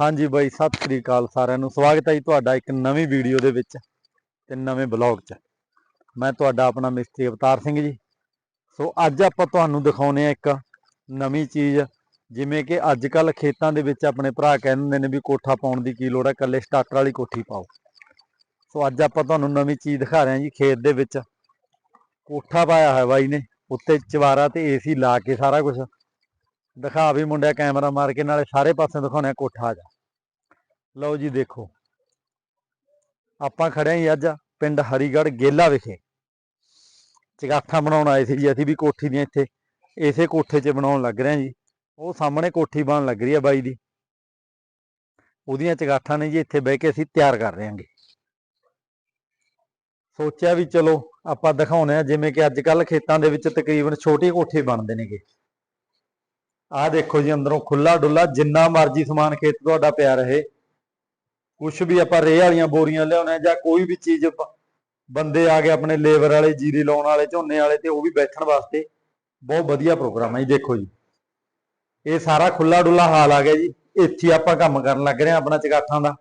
ਹਾਂਜੀ ਬਾਈ, ਸਤਿ ਸ੍ਰੀ ਅਕਾਲ ਸਾਰਿਆਂ ਨੂੰ। ਸਵਾਗਤ ਹੈ ਜੀ ਤੁਹਾਡਾ ਇੱਕ ਨਵੀਂ ਵੀਡੀਓ ਦੇ ਵਿੱਚ ਤੇ ਨਵੇਂ ਬਲੌਗ 'ਚ। ਮੈਂ ਤੁਹਾਡਾ ਆਪਣਾ ਮਿਸਤਰੀ ਅਵਤਾਰ ਸਿੰਘ ਜੀ। ਸੋ ਅੱਜ ਆਪਾਂ ਤੁਹਾਨੂੰ ਦਿਖਾਉਨੇ ਆ ਇੱਕ ਨਵੀਂ ਚੀਜ਼, ਜਿਵੇਂ ਕਿ ਅੱਜ ਕੱਲ ਖੇਤਾਂ ਦੇ ਵਿੱਚ ਆਪਣੇ ਭਰਾ ਕਹਿੰਦੇ ਨੇ ਵੀ ਕੋਠਾ ਪਾਉਣ ਦੀ ਕੀ ਲੋੜ ਹੈ ਕੱਲੇ ਸਟਾਰਟਰ ਵਾਲੀ ਕੋਠੀ ਪਾਓ। ਸੋ ਅੱਜ ਆਪਾਂ ਤੁਹਾਨੂੰ ਨਵੀਂ ਚੀਜ਼ ਦਿਖਾ ਰਹੇ ਹਾਂ ਜੀ ਖੇਤ ਦੇ ਵਿੱਚ। ਕੋਠਾ ਪਾਇਆ ਹੋਇਆ ਬਾਈ ਨੇ, ਉੱਤੇ ਚਵਾਰਾ ਤੇ ਏਸੀ ਲਾ ਕੇ ਸਾਰਾ ਕੁਝ ਦਿਖਾ ਵੀ ਮੁੰਡਿਆ ਕੈਮਰਾ ਮਾਰ ਕੇ, ਨਾਲੇ ਸਾਰੇ ਪਾਸੇ ਦਿਖਾਉਣੇ ਕੋਠਾ ਜਾ। ਲਓ ਜੀ ਦੇਖੋ। ਆਪਾਂ ਖੜੇ ਆਂ ਜੀ ਅੱਜ ਪਿੰਡ ਹਰੀਗੜ੍ਹ ਗੇਲਾ ਵਿਖੇ। ਚਗਾਠਾ ਬਣਾਉਣ ਆਏ ਸੀ ਜੀ, ਅਸੀਂ ਵੀ ਕੋਠੀ ਦੀਆਂ ਇੱਥੇ, ਇਸੇ ਕੋਠੇ 'ਚ ਬਣਾਉਣ ਲੱਗ ਰਹੇ ਹਾਂ ਜੀ। ਉਹ ਸਾਹਮਣੇ ਕੋਠੀ ਬਣ ਲੱਗ ਰਹੀ ਹੈ ਬਾਈ ਦੀ। ਉਹਦੀਆਂ ਚਗਾਠਾਂ ਨੇ ਜੀ, ਇੱਥੇ ਬਹਿ ਕੇ ਅਸੀਂ ਤਿਆਰ ਕਰ ਰਹੇ ਹਾਂਗੇ ਸੋਚਿਆ ਵੀ ਚਲੋ, ਆਪਾਂ ਦਿਖਾਉਨੇ ਆ, ਜਿਵੇਂ ਕਿ ਅੱਜ ਕੱਲ ਖੇਤਾਂ ਦੇ ਵਿੱਚ ਤਕਰੀਬਨ ਛੋਟੇ ਕੋਠੇ ਬਣਦੇ ਨੇਗੇ। ਆਹ ਦੇਖੋ ਜੀ, ਅੰਦਰੋਂ ਖੁੱਲਾ ਡੁੱਲਾ ਜਿੰਨਾ ਮਰਜ਼ੀ ਸਮਾਨ ਖੇਤ ਤੁਹਾਡਾ ਪਿਆ ਰਹੇ। ਕੁਝ ਵੀ ਆਪਾਂ ਰੇਹ ਵਾਲੀਆਂ ਬੋਰੀਆਂ ਲਿਆਉਣੇ ਜਾਂ ਕੋਈ ਵੀ ਚੀਜ਼ ਬੰਦੇ ਆ ਗਏ ਆਪਣੇ ਲੇਬਰ ਵਾਲੇ, ਜੀਰੀ ਲਾਉਣ ਵਾਲੇ, ਝੋਨੇ ਵਾਲੇ ਤੇ ਉਹ ਵੀ ਬੈਠਣ ਵਾਸਤੇ, ਬਹੁਤ ਵਧੀਆ ਪ੍ਰੋਗਰਾਮ ਹੈ ਜੀ, ਦੇਖੋ ਜੀ। ਇਹ ਸਾਰਾ ਖੁੱਲਾ ਡੁੱਲਾ ਹਾਲ ਆ ਗਿਆ ਜੀ, ਇੱਥੇ ਆਪਾਂ ਕੰਮ ਕਰਨ ਲੱਗ ਰਹੇ ਹਾਂ ਆਪਣਾ ਚਗਾਠਾਂ ਦਾ।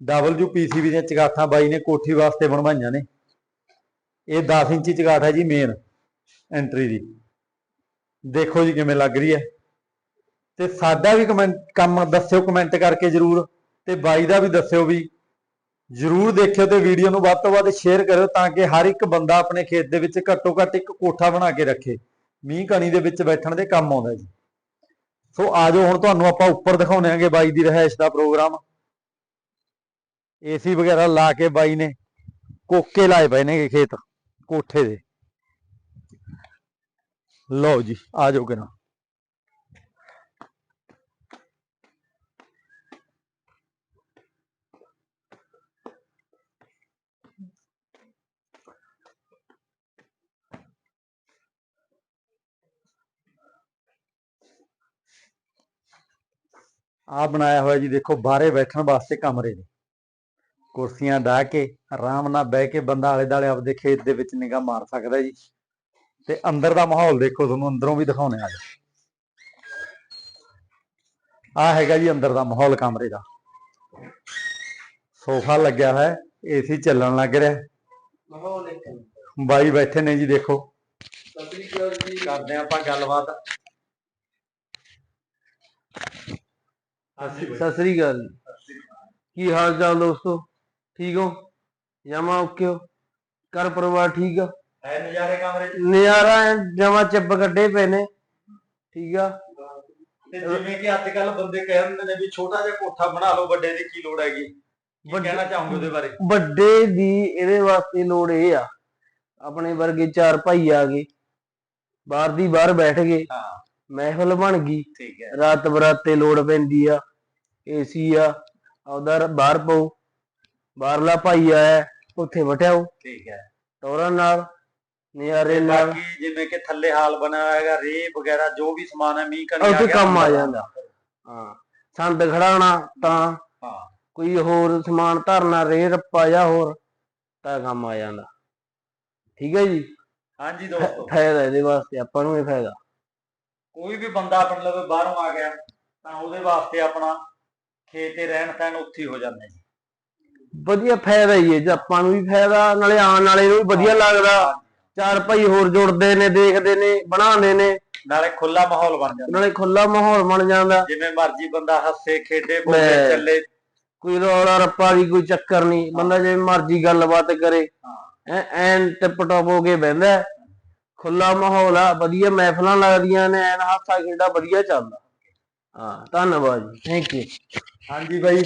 WPCB ਦੀਆਂ ਚਗਾਠਾਂ ਬਾਈ ਨੇ ਕੋਠੀ ਵਾਸਤੇ ਬਣਵਾਈਆਂ ਨੇ। ਇਹ 10 ਇੰਚੀ ਚਗਾਠ ਹੈ ਜੀ ਮੇਨ ਐਂਟਰੀ ਦੀ। ਦੇਖੋ ਜੀ ਕਿਵੇਂ ਲੱਗ ਰਹੀ ਹੈ। ਤੇ ਸਾਡਾ ਵੀ ਕਮੈਂਟ ਕੰਮ ਦੱਸਿਓ ਕਮੈਂਟ ਕਰਕੇ ਜਰੂਰ ਤੇ ਬਾਈ ਦਾ ਵੀ ਦੱਸਿਓ ਵੀ ਜਰੂਰ ਦੇਖਿਓ ਤੇ ਵੀਡੀਓ ਨੂੰ ਵੱਧ ਤੋਂ ਵੱਧ ਸ਼ੇਅਰ ਕਰਿਓ ਤਾਂ ਕਿ ਹਰ ਇੱਕ ਬੰਦਾ ਆਪਣੇ ਖੇਤ ਦੇ ਵਿੱਚ ਘੱਟੋ ਘੱਟ ਇੱਕ ਕੋਠਾ ਬਣਾ ਕੇ ਰੱਖੇ। ਮੀਂਹ ਕਣੀ ਦੇ ਵਿੱਚ ਬੈਠਣ ਦੇ ਕੰਮ ਆਉਂਦਾ ਜੀ। ਸੋ ਆ ਜਾਓ, ਹੁਣ ਤੁਹਾਨੂੰ ਆਪਾਂ ਉੱਪਰ ਦਿਖਾਉਣੇ ਆਂਗੇ ਬਾਈ ਦੀ ਰਹਿائش ਦਾ ਪ੍ਰੋਗਰਾਮ ਏਸੀ ਵਗੈਰਾ ਲਾ ਕੇ ਬਾਈ ਨੇ ਕੋਕੇ ਲਾਏ ਪਏ ਨੇ ਖੇਤ ਕੋਠੇ ਦੇ। ਲਓ ਜੀ, ਆ ਆਜੋ ਕਿਨਾ ਆ ਬਣਾਇਆ ਹੋਇਆ ਜੀ ਦੇਖੋ ਬਾਹਰੇ ਬੈਠਣ ਵਾਸਤੇ ਕਮਰੇ ਨੇ। ਕੁਰਸੀਆਂ ਢਾ ਕੇ ਆਰਾਮ ਨਾਲ ਬਹਿ ਕੇ ਬੰਦਾ ਆਲੇ ਦਾਲੇ ਆਪਦੇ ਖੇਤ ਦੇ ਵਿੱਚ ਨਿਗਾਹ ਮਾਰ ਸਕਦਾ ਜੀ। ਤੇ ਅੰਦਰ ਦਾ ਮਾਹੌਲ ਦੇਖੋ ਤੁਹਾਨੂੰ ਅੰਦਰੋਂ ਵੀ ਦਿਖਾਉਣੇ ਆ। ਆ ਹੈਗਾ ਜੀ ਅੰਦਰ ਦਾ ਮਾਹੌਲ ਕਮਰੇ ਦਾ। ਸੋਫਾ ਲੱਗਿਆ ਹੋਇਆ ਹੈ ਏਸੀ ਚੱਲਣ ਲੱਗ ਰਿਹਾ। ਹੈ। ਮਾਹੌਲ ਬਾਈ ਬੈਠੇ ਨੇ ਜੀ ਦੇਖੋ। ਕਰਦੇ ਆਪਾਂ ਗੱਲਬਾਤ। ਸਤਿ ਸ੍ਰੀ ਅਕਾਲ। ਕੀ ਹਾਲ ਚਾਲ ਦੋਸਤੋ? ਠੀਕ ਹੋ? ਜਮਾ ਓਕੇ ਹੋ? ਘਰ ਪਰਿਵਾਰ ਠੀਕ ਆ? ਹੈ ਨਜ਼ਾਰੇ ਕਮਰੇ 'ਚ? ਨਜ਼ਾਰਾ ਜਮਾ ਚੱਬ ਕੱਢੇ ਪਏ ਨੇ। ਠੀਕ ਆ? ਤੇ ਜਿਵੇਂ ਕਿ ਅੱਜ ਕੱਲ ਬੰਦੇ ਕਹਿ ਦਿੰਦੇ ਨੇ ਵੀ ਛੋਟਾ ਜਿਹਾ ਕੋਠਾ ਬਣਾ ਲਓ ਵੱਡੇ ਦੀ ਕੀ ਲੋੜ ਹੈਗੀ? ਕੀ ਵੱਡੇ- ਕਹਿਣਾ ਚਾਹੋਗੇ ਉਹਦੇ ਬਾਰੇ? ਵੱਡੇ ਦੀ ਇਹਦੇ ਵਾਸਤੇ ਲੋੜ ਇਹ ਆ। ਆਪਣੇ ਵਰਗੇ ਚਾਰ ਭਾਈ ਆ ਗਏ। ਬਾਹਰ ਦੀ ਬਾਹਰ ਬੈਠ ਗਏ। ਹਾਂ। ਮਹਿਫਲ ਬਣ ਗਈ। ਠੀਕ ਹੈ। ਰਾਤ ਬਰਾਤੇ ਲੋੜ ਪੈਂਦੀ ਆ ਏਸੀ ਆ ਉਹਦਾ ਬਾਹਰ ਪਊ ਬਾਹਰਲਾ ਭਾਈ ਆਇਆ ਉੱਥੇ ਬਟਿਆਓ ਠੀਕ ਹੈ। ਟੋਰਾਂ ਨਾਲ ਨਜ਼ਾਰੇ ਨਾਲ। ਬਾਕੀ ਜਿਵੇਂ ਕਿ ਥੱਲੇ ਹਾਲ ਬਣਿਆ ਹੋਇਆ ਹੈਗਾ ਰੇ ਵਗੈਰਾ ਜੋ ਵੀ ਸਮਾਨ ਹੈ ਮੀਂਹ ਕਣੀ ਉੱਥੇ ਗਿਆ ਕੰਮ ਆ। ਜਾਂਦਾ। ਹਾਂ ਸੰਦ ਖੜਾਉਣਾ ਤਾਂ ਹਾਂ। ਕੋਈ ਹੋਰ ਸਮਾਨ ਧਰਨਾ ਰੇ ਰੱਪਾ ਜਾਂ ਹੋਰ ਤਾਂ ਕੰਮ ਆ ਜਾਂਦਾ। ਠੀਕ ਹੈ ਜੀ? ਹਾਂਜੀ ਦੋਸਤੋ। ਫਾਇਦਾ ਇਹਦੇ ਵਾਸਤੇ ਆਪਾਂ ਨੂੰ ਇਹ ਫਾਇਦਾ। ਕੋਈ ਵੀ ਬੰਦਾ ਲਵੇ ਬਾਹਰੋਂ ਆ ਗਿਆ ਤਾਂ ਉਹਦੇ ਵਾਸਤੇ ਆਪਣਾ ਖੇਤ ਤੇ ਰਹਿਣ ਸਹਿਣ ਉੱਥੇ ਹੀ ਹੋ ਜਾਂਦਾ ਜੀ ਵਧੀਆ ਫਾਇਦਾ ਹੀ ਹੈ ਜੀ ਆਪਾਂ ਨੂੰ ਵੀ ਫਾਇਦਾ ਨਾਲੇ ਆਉਣ ਵਾਲੇ ਨੂੰ ਵੀ ਵਧੀਆ ਲੱਗਦਾ। ਚਾਰ ਭਾਈ ਹੋਰ ਜੁੜਦੇ ਨੇ ਦੇਖਦੇ ਨੇ ਬਣਾਉਂਦੇ ਨੇ। ਨਾਲੇ ਖੁੱਲਾ ਮਾਹੌਲ ਬਣ ਜਾਂਦਾ। ਨਾਲੇ ਖੁੱਲਾ ਮਾਹੌਲ ਬਣ ਜਾਂਦਾ। ਜਿਵੇਂ ਮਰਜ਼ੀ ਬੰਦਾ ਹੱਸੇ ਖੇਡੇ ਬੋਲੇ ਚੱਲੇ। ਕੋਈ ਰੌਲਾ ਰੱਪਾ ਦੀ ਕੋਈ ਚੱਕਰ ਨਹੀਂ। ਬੰਦਾ ਜਿਵੇਂ ਮਰਜ਼ੀ ਗੱਲਬਾਤ ਕਰੇ। ਐਨ ਟਿਪ ਟੌਪ ਹੋ ਕੇ ਬਹਿੰਦਾ। ਖੁੱਲਾ ਮਾਹੌਲ ਆ ਵਧੀਆ ਮਹਿਫਲਾਂ ਲੱਗਦੀਆਂ ਨੇ ਐਨ ਹਾਸਾ ਖੇਡਾ ਵਧੀਆ ਚੱਲਦਾ। ਹਾਂ ਧੰਨਵਾਦ ਜੀ। ਥੈਂਕ ਯੂ ਹਾਂਜੀ ਬਾਈ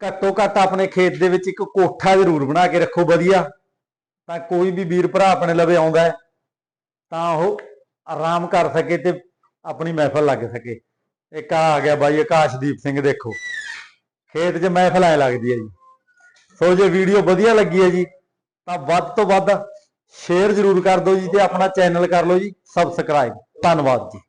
ਘੱਟੋ ਘੱਟ ਆਪਣੇ ਖੇਤ ਦੇ ਵਿੱਚ ਇੱਕ ਕੋਠਾ ਜ਼ਰੂਰ ਬਣਾ ਕੇ ਰੱਖੋ ਵਧੀਆ। ਤਾਂ ਕੋਈ ਵੀ ਵੀਰ ਭਰਾ ਆਪਣੇ ਲਵੇ ਆਉਂਦਾ ਹੈ ਤਾਂ ਉਹ ਆਰਾਮ ਕਰ ਸਕੇ ਤੇ ਆਪਣੀ ਮਹਿਫਲ ਲੱਗ ਸਕੇ। ਇੱਕ ਆ ਗਿਆ ਬਾਈ ਆਕਾਸ਼ਦੀਪ ਸਿੰਘ ਦੇਖੋ। ਖੇਤ 'ਚ ਮਹਿਫਲ ਐ ਲੱਗਦੀ ਹੈ ਜੀ। ਸੋ ਜੇ ਵੀਡੀਓ ਵਧੀਆ ਲੱਗੀ ਹੈ ਜੀ ਤਾਂ ਵੱਧ ਤੋਂ ਵੱਧ ਸ਼ੇਅਰ ਜ਼ਰੂਰ ਕਰ ਦਿਓ ਜੀ ਤੇ ਆਪਣਾ ਚੈਨਲ ਕਰ ਲਓ ਜੀ ਸਬਸਕ੍ਰਾਈਬ ਧੰਨਵਾਦ ਜੀ।